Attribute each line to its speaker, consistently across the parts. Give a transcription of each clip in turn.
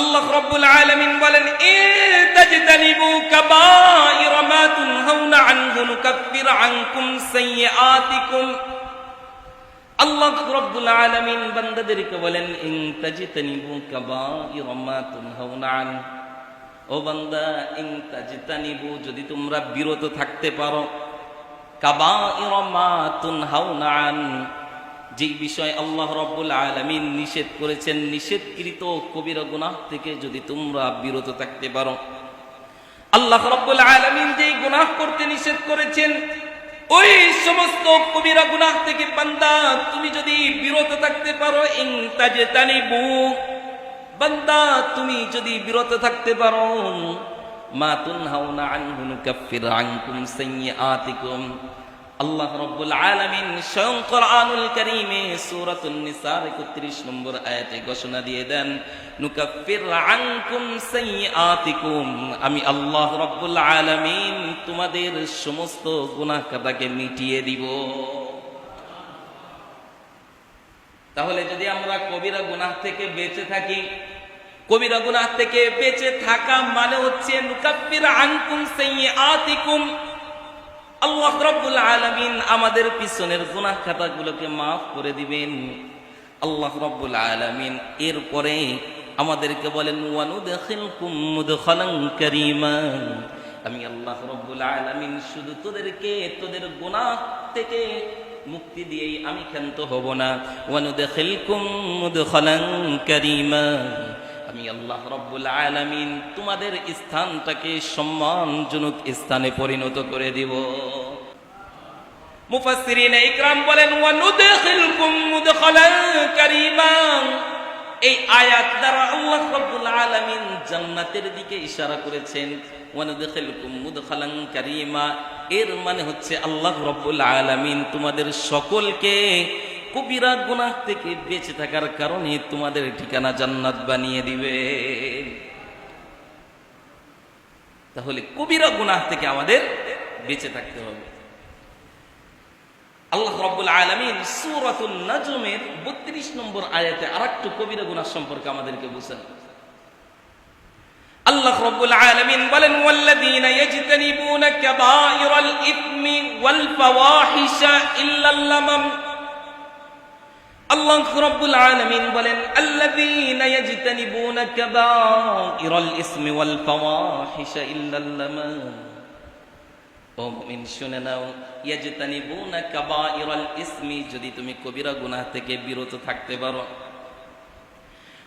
Speaker 1: আল্লাহ রাব্বুল আলামিন বলেন, এ তাজতানিবু কাবাইর মা তুনহাউনা আনহু নুকাফির আনকুম সাইয়্যাতিকুম। আল্লাহ রাব্বুল আলামিন বান্দাদেরকে বলেন, ইন তাজতানিবু কাবাইর মা তুনহাউনা আন ও বান্দা, ইন যদি তোমরা বিরত থাকতে পারো, কাবাইর মা তুনহাউনা আন যে বিষয় আল্লাহ রব্বুল আলামিন নিষেধ করেছেন, নিষেধকৃত কবিরা গুনাহ থেকে যদি তোমরা বিরত থাকতে পারো। আল্লাহ রব্বুল আলামিন যেই গুনাহ করতে নিষেধ করেছেন, ওই সমস্ত কবিরা গুনাহ থেকে বান্দা, তুমি যদি বিরত থাকতে পারো ইন তাজতানিবু বান্দা, তুমি যদি বিরত থাকতে পারো, মা তুনহাউনা আনহু নুকাফির আনকুম আল্লাহ রব্বুল আলামিন স্বয়ং কোরআনুল কারীমে সূরাতুন নিসার 31 নম্বর আয়াতে ঘোষণা দিয়ে দেন, নুকাফির আনকুম সাইয়্যাতিকুম। আমি আল্লাহ রব্বুল আলামিন তোমাদের সমস্ত গুনাহ কাদাকে মিটিয়ে দিব। তাহলে যদি আমরা কবিরা গুনাহ থেকে বেঁচে থাকি, কবিরা গুনাহ থেকে বেঁচে থাকা মানে হচ্ছে নুকাফির আনকুম সাইয়্যাতিকুম। আল্লাহ রাব্বুল আলামিন আমাদের পিছনের গুনাহ খাতাগুলোকে মাফ করে দিবেন। আল্লাহ রাব্বুল আলামিন এরপরে আমাদেরকে বলেন, ওয়ানুদখিলকুম মুদখালান কারীমা। আমি আল্লাহ রাব্বুল আলামিন শুধু তোদেরকে, তোদের গুনাহ থেকে মুক্তি দিয়েই আমি ক্ষান্ত হব না। ওয়ানুদখিলকুম মুদখালান কারীমা। আমি আল্লাহ রব্বুল আলামিন তোমাদের স্থানটাকে সম্মানজনক স্থানে পরিণত করে দিব। মুফাসসিরিন ইকরাম বলেন ওয়া নুদখিলকুম মুদখালান কারীমা। এই আয়াত দ্বারা আল্লাহ রাব্বুল আলামিন জান্নাতের দিকে ইশারা করেছেন ওয়া নুদখিলকুম মুদখালান কারীমা। এর মানে হচ্ছে আল্লাহ রাব্বুল আলামিন তোমাদের সকলকে কবিরা গুনাহ থেকে বেঁচে থাকার কারণে তোমাদের ঠিকানা জান্নাত বানিয়ে দিবে। তাহলে কবিরা গুনাহ থেকে আমাদের বেঁচে থাকতে হবে। আল্লাহ রাব্বুল আলামিন সূরাতুন নাজমের 32 নম্বর আয়াতে আরেকটু কবিরা গুনাহ সম্পর্কে আমাদেরকে বুঝান আল্লাহ রাব্বুল আলামিন বলেন ইয়াজতানিবুনা কাবাইরাল ইথমি ওয়াল ফাওয়াহিশা ইল্লাল লামাম আল্লাহ রাব্বুল আলামিন বলেন ইয়াজতানিবুনা কাবাইরাল ইসমি ওয়াল ফাওয়াহিশা ইল্লাল লামাম ও মুমিন, শুনে নাও। ইয়াজতানিবুনা কাবাইরাল ইসমি, যদি তুমি কবিরা গুনাহ থেকে বিরত থাকতে পারো।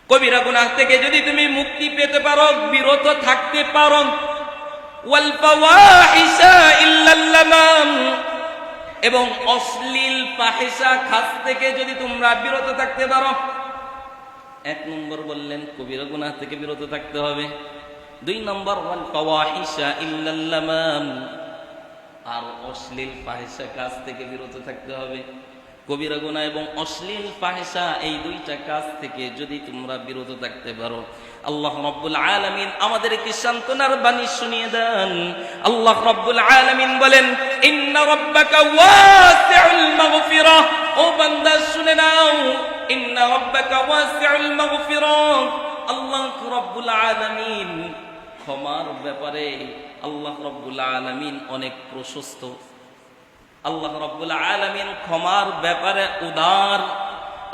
Speaker 1: কবিরা গুনাহ থেকে যদি তুমি মুক্তি পেতে পারো, বিরত থাকতে পারো। ওয়াল ফাওয়াহিশা ইল্লাল লামাম এবং অশ্লীল পাহেসা খাস থেকে যদি তোমরা বিরত থাকতে পারো। এক নম্বর বললেন, কবিরা গুনাহ থেকে বিরত থাকতে হবে। দুই নম্বর, ওয়াল ফাওয়াহিশা ইল্লাল্লামাম আর অশ্লীল পাহেসা কাজ থেকে বিরত থাকতে হবে। কবিরা গুনাহ এবং অশ্লীল পাহেসা এই দুইটা কাজ থেকে যদি তোমরা বিরত থাকতে পারো, আল্লাহ রব্বুল আলামিন আমাদেরকে সান্ত্বনার বাণী শুনিয়ে দেন। আল্লাহ রব্বুল আলামিন বলেন ও বান্দা, শুনে নাও, ইন্না রাব্বাকা ওয়াসিউল মাগফিরা। আল্লাহ রব্বুল আলামিন ক্ষমার ব্যাপারে আল্লাহ রব্বুল আলমিন অনেক প্রশস্ত। আল্লাহ রব্বুল আলমিন ক্ষমার ব্যাপারে উদার।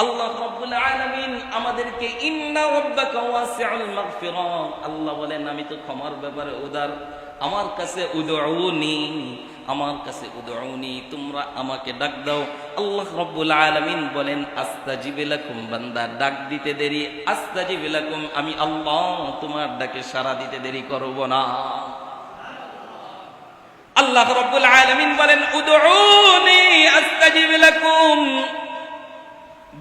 Speaker 1: আল্লাহ রব্বুল আলামিন আমাদেরকে আল্লাহ বলেন, আমি তো ক্ষমার ব্যাপারে উদার। আমার কাছে উদউনি। আমার কাছে উদউনি, তোমরা আমাকে ডাক দাও। আল্লাহ রব্বুল আলামিন বলেন, আস্তাজিব লাকুম বান্দা, ডাক দিতে দেরি। আস্তাজিব লাকুম, আমি আল্লাহ তোমার ডাকে সাড়া দিতে দেরি করব না। আল্লাহ রব্বুল আলামিন বলেন, উদউনি, আস্তাজিব লাকুম।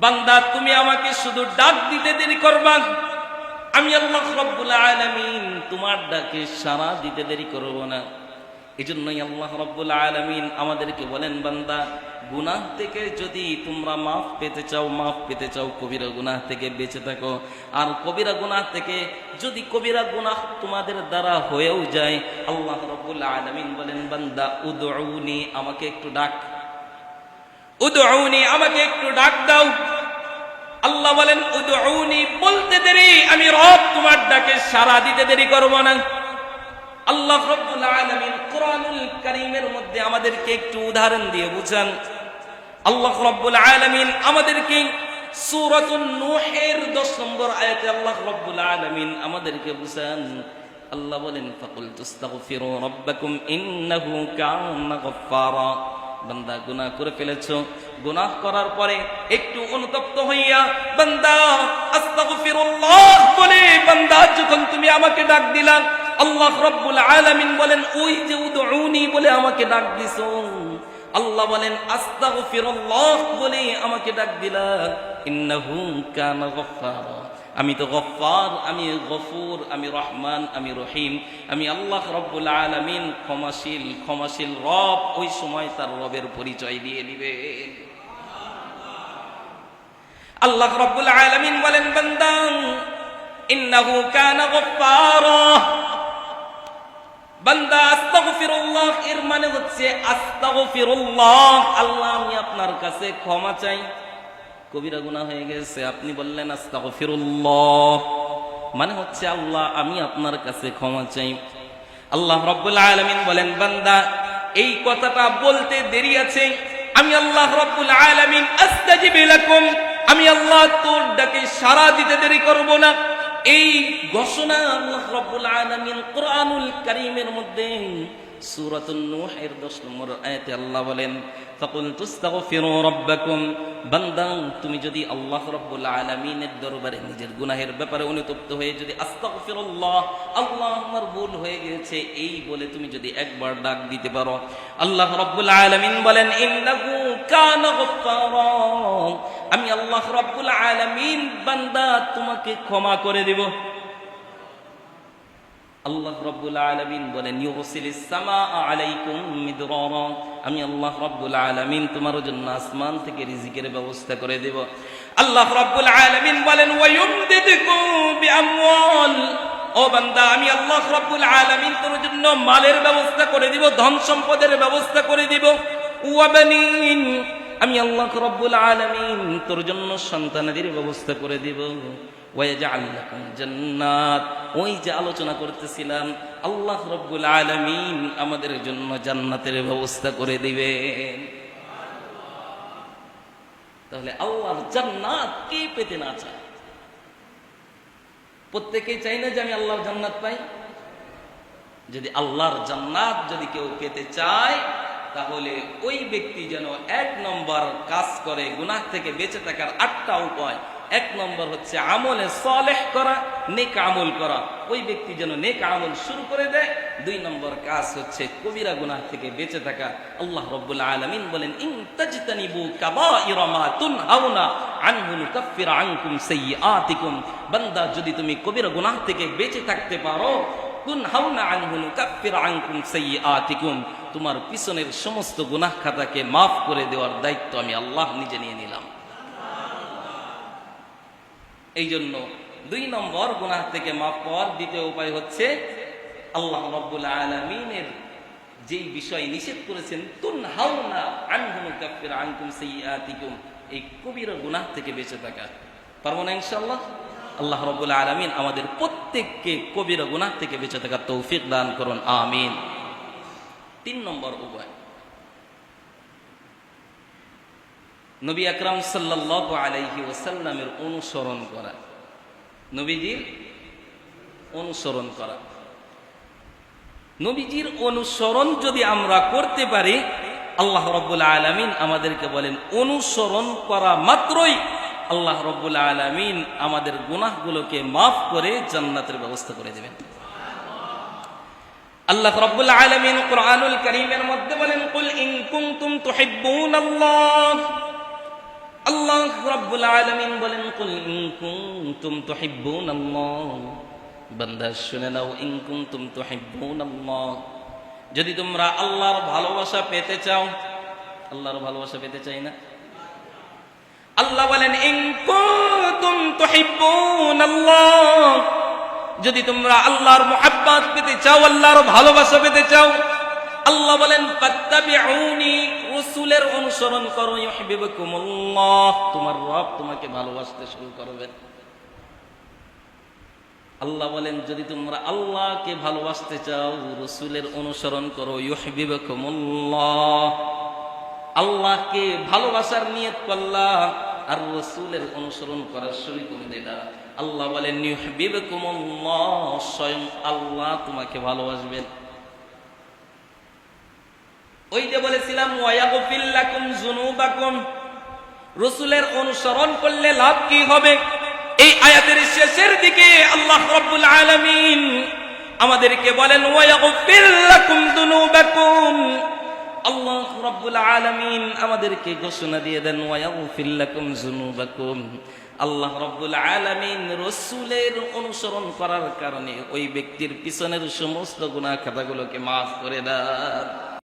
Speaker 1: বান্দা, তুমি আমাকে শুধু ডাক দিতে দেরি করবা। আমি আল্লাহ রব্বুল আলামিন তোমার ডাকে সাড়া দিতে দেরি করব না। এজন্যই আল্লাহ রব্বুল আলামিন আমাদেরকে বলেন, বান্দা, গুনাহ থেকে যদি তোমরা মাফ পেতে চাও, মাফ পেতে চাও কবিরা গুনাহ থেকে বেঁচে থাকো। আর কবিরা গুনাহ থেকে যদি কবিরা গুনাহ তোমাদের দ্বারা হয়েও যায়, আল্লাহ রব্বুল আলামিন বলেন, বান্দা, উদউনি, আমাকে একটু ডাক। উদউনি, আমাকে একটু ডাক দাও। আল্লাহ বলেন, উদউনি বলতে দেরি, আমি রব তোমার ডাকে সারা দিতে দেরি করব না। আল্লাহ রব্বুল আলামিন কোরআনুল করিমের মধ্যে আমাদেরকে একটু উদাহরণ দিয়ে বুঝান। আল্লাহ রব্বুল আলামিন আমাদেরকে সূরাতুন নূহের 10 নম্বর আয়াতে আল্লাহ রব্বুল আলামিন আমাদেরকে আল্লাহ বলেন বান্দা গুনাহ করে গুনাহ করার পরে একটু অনুতপ্ত হইয়া, বান্দা, আস্তাগফিরুল্লাহ বলে বান্দা, যখন তুমি আমাকে ডাক দিলা আল্লাহ রব্বুল আলামিন বলেন, ওই যে উদউনি বলে আমাকে ডাক দিছো। আল্লাহ বলেন, আস্তাগফিরুল্লাহ বলে আমাকে ডাক দিলা। ইন্নাহু কানা গফফারা। আমি তো গফফার, আমি গফুর, আমি রহমান, আমি রহিম। আমি আল্লাহ রব্বুল আলামিন ক্ষমাশীল ক্ষমাশীল রব, ওই সময় তার রবের পরিচয় দিয়ে দিবে। আল্লাহ রব্বুল আলামিন বলেন, বান্দা, ইন্নাহু কানা গফফারা। বান্দা, আস্তাগফিরুল্লাহ, এর মানে হচ্ছে আস্তাগফিরুল্লাহ। আল্লাহ, আমি আপনার কাছে ক্ষমা চাই। কবিরা গুনাহ হয়ে গেছে, আপনি বললেন আস্তাগফিরুল্লাহ। মানে হচ্ছে আল্লাহ, আমি আপনার কাছে ক্ষমা চাই। আল্লাহ রব্বুল আলামিন বলেন, বান্দা, এই কথাটা বলতে দেরি আছে। আমি আল্লাহ রব্বুল আলামিন, আস্তাজিব লাকুম। আমি আল্লাহ তোর ডাকে সাড়া দিতে দেরি করব না। এই ঘোষণা আল্লাহ রব্বুল আলামিন কোরআনুল কারীমের মধ্যে সূরাতুন নূহের 10 নম্বর আয়াতে আল্লাহ বলেন বান্দা, তুমি যদি আল্লাহ রাব্বুল আলামিনের দরবারে নিজের গুনাহের ব্যাপারে অনুতপ্ত হয়ে যদি আস্তাগফিরুল্লাহ, আল্লাহ আমার ভুল হয়ে গেছে এই বলে তুমি যদি একবার ডাক দিতে পারো। আল্লাহ রাব্বুল আলামিন বলেন, ইন্নাহু কানা গফফারা। আমি আল্লাহ রাব্বুল আলামিন, বান্দা, তোমাকে ক্ষমা করে দেব। আল্লাহ রব্বুল আলামিন বলেন আমি আল্লাহ রব্বুল আলামিন তোমার জন্য আসমান থেকে রিজিকের ব্যবস্থা করে দেব। আল্লাহ রব্বুল আলামিন বলেন ও বান্দা, আমি আল্লাহ রব্বুল আলামিন তোর জন্য মালের ব্যবস্থা করে দিব, ধন সম্পদের ব্যবস্থা করে দিব। ওয়াবানিন আমি আল্লাহ রব্বুল আলামিন তোর জন্য সন্তানাদের ব্যবস্থা করে দিব। জান্নাত। ওই যে আলোচনা করতেছিলাম, আল্লাহ রব্বুল আলামিন আমাদের জন্য জান্নাতের ব্যবস্থা করে দিবেন। তাহলে আল্লাহর জান্নাত কে পেতে না চায়? প্রত্যেকেই চাই না যে আমি আল্লাহর জান্নাত পাই? যদি আল্লাহর জান্নাত যদি কেউ পেতে চায় তাহলে ওই ব্যক্তি যেন এক নম্বর কাজ করে, গুনাহ থেকে বেঁচে থাকার আটটা উপায়। এক নম্বর হচ্ছে আমলে সলেহ করা, নেক আমল করা। ওই ব্যক্তি যেন নেক আমল শুরু করে দেয়। দুই নম্বর কাজ হচ্ছে কবিরা গুনাহ থেকে বেঁচে থাকা। আল্লাহ রব্বুল আলামিন বলেন, ইন তাজতানিবু কাবাইরা মা তুনহাউনা আনহু নুকাফির আনকুম সাইয়্যাতিকুম। বান্দা, যদি তুমি কবিরা গুনাহ থেকে বেঁচে থাকতে পারো তোমার পিছনের সমস্ত গুনাহ খাতাকে মাফ করে দেওয়ার দায়িত্ব আমি আল্লাহ নিজে নিয়ে নিলাম। এই জন্য দুই নম্বর গুনাহ থেকে মাফ পাওয়ার দ্বিতীয় উপায় হচ্ছে আল্লাহ রব্বুল আলমিনের যেই বিষয় নিষেধ করেছেন তুন হাওনা আনহুনু কাফির আনকুম সাইয়াতিকুম এই কবির গুনাহ থেকে বেঁচে থাকা। পারব না ইনশাআল্লাহ? আল্লাহ রব্বুল আলমিন আমাদের প্রত্যেককে কবিরা গুনাহ থেকে বেঁচে থাকার তৌফিক দান করুন, আমিন। তিন নম্বর উপায়। নবী আকরাম সাল্লাহ আলাইহি ওসাল্লামের অনুসরণ করা। নবীজির অনুসরণ করা। নবীজির অনুসরণ যদি আমরা করতে পারি, আল্লাহ রব্বুল আলমিন আমাদেরকে বলেন, অনুসরণ করা মাত্রই আল্লাহ রব্বুল আলমিন আমাদের গুনাহগুলোকে মাফ করে জান্নাতের ব্যবস্থা করে দেবেন। আল্লাহ রব্বুল আলমিন কোরআনুল করিমের মধ্যে বলেন, কুল ইন কুনতুম তুহিব্বুনাল্লাহ আল্লাহ। রাব্বুল আলামিন বলেন, কুল ইন কুনতুম তুহিব্বুনাল্লাহ বান্দা, শুনে নাও, ইন কুনতুম তুহিব্বুনাল্লাহ যদি তোমরা আল্লাহর ভালোবাসা পেতে চাও, আল্লাহর ভালোবাসা পেতে চাই না? আল্লাহ বলেন যদি তোমরা আল্লাহর মুহাব্বত পেতে চাও, আল্লাহর ভালোবাসা পেতে চাও, আল্লাহ বলেন রসুলের অনুসরণ করো তোমার রব তোমাকে ভালোবাসতে শুরু করবেন আল্লাহ বলেন, যদি তোমরা আল্লাহকে ভালোবাসতে চাও, রসুলের অনুসরণ করো, ইউহিব্বুকুমুল্লাহ। আল্লাহকে ভালোবাসার নিয়ত করলা আর রসুলের অনুসরণ করার শুরু করে দিলা আল্লাহ বলেন স্বয়ং আল্লাহ তোমাকে ভালোবাসবেন। ওই যে বলেছিলাম রসুলের অনুসরণ করলে লাভ কি হবে? এই আয়াতের শেষের দিকে আল্লাহ রাব্বুল আলামিন আমাদেরকে বলেন, ওয়ায়াগফির লাকুম যুনুবাকুম আল্লাহ রাব্বুল আলামিন আমাদেরকে ঘোষণা দিয়ে দেন, ওয়ায়াগফির লাকুম যুনুবাকুম। আল্লাহ রব্বুল আলামিন রসুলের অনুসরণ করার কারণে ওই ব্যক্তির পিছনের সমস্ত গুণা খাতাগুলোকে মাফ করে দেন।